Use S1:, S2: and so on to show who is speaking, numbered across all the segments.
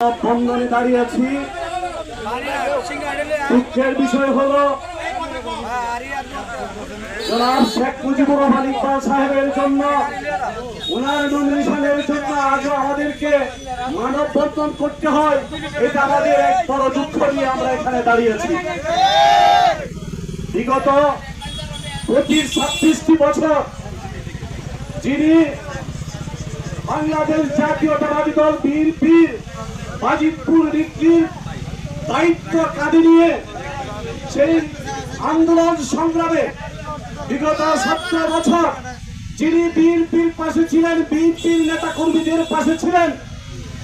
S1: বন্ধনে দাঁড়িয়েছি দুঃখের বিষয় হলো শেখ মুজিবুর সাহেবের জন্য জন্য আজও আমাদেরকে করতে হয়। এটা আমাদের দুঃখ আমরা এখানে বিগত পঁচিশ, ছাব্বিশটি বছর যিনি বাংলাদেশ জাতীয়তাবাদী দল বিএনপির বাজিতপুর ডিগ্রির দায়িত্ব কাঁধে নিয়ে সেই আন্দোলন সংগ্রামে বিগত সতেরো বছর যিনি বিএনপির পাশে ছিলেন, বিএনপির নেতা কর্মীদের পাশে ছিলেন,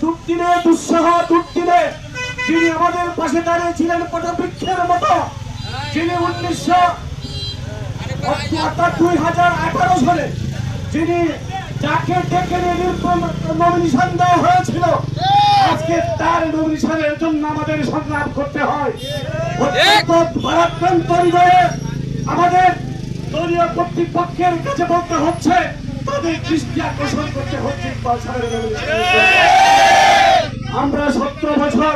S1: দুর্দিনে দুঃসহ দুর্দিনে যিনি আমাদের পাশে দাঁড়িয়েছিলেন পটবৃক্ষের মতো, যিনি উনিশশো দুই হাজার আঠারো সালে যিনি যাকে ডেকে নিয়ে নমিনেশন দেওয়া হয়েছিল আজকে তার নমিনেশনের জন্য আমাদের সংগ্রাম করতে হয়। অত্যন্ত ভারাক্রান্ত হৃদয়ে আমাদের দলীয় কর্তৃপক্ষের কাছে বলতে হচ্ছে তাদের দৃষ্টি আকর্ষণ করতে হচ্ছে। আমরা সতেরো বছর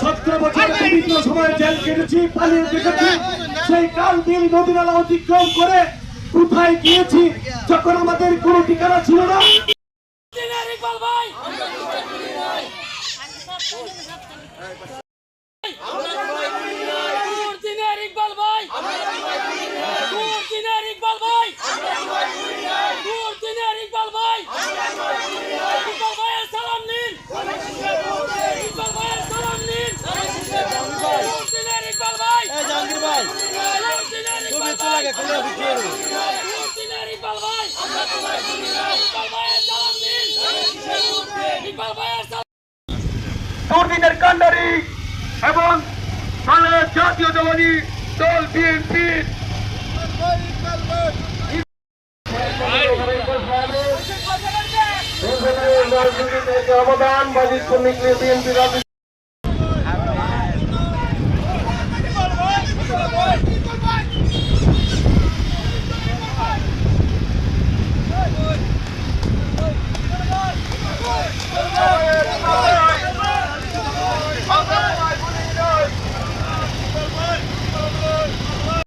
S1: সতেরো বছর বিভিন্ন সময় জেল কেটেছি পালিয়ে দেখেছি সেই কাল দিন নদী নালা অতিক্রম করে কোথায় গিয়েছি যখন আমাদের কোনো ঠিকানা ছিল না।
S2: ইকবাল ভাই। ইকবাল ভাই ইকবাল ভাই ইকবাল ভাই ইকবাল ভাইয়ের সালাম নিন ইকবাল ভাইয়ের সালাম নিন ইকবাল ভাই
S3: ভাই
S2: ইকবাল ভাই ইকবাল ভাইয়ের সালাম নিন ইকবাল ভাইয়ের সালাম
S1: দুর্দিনের এবং বাংলাদেশ জাতীয় দলনী দল বিএনপি অবদান বাজিত বিএনপি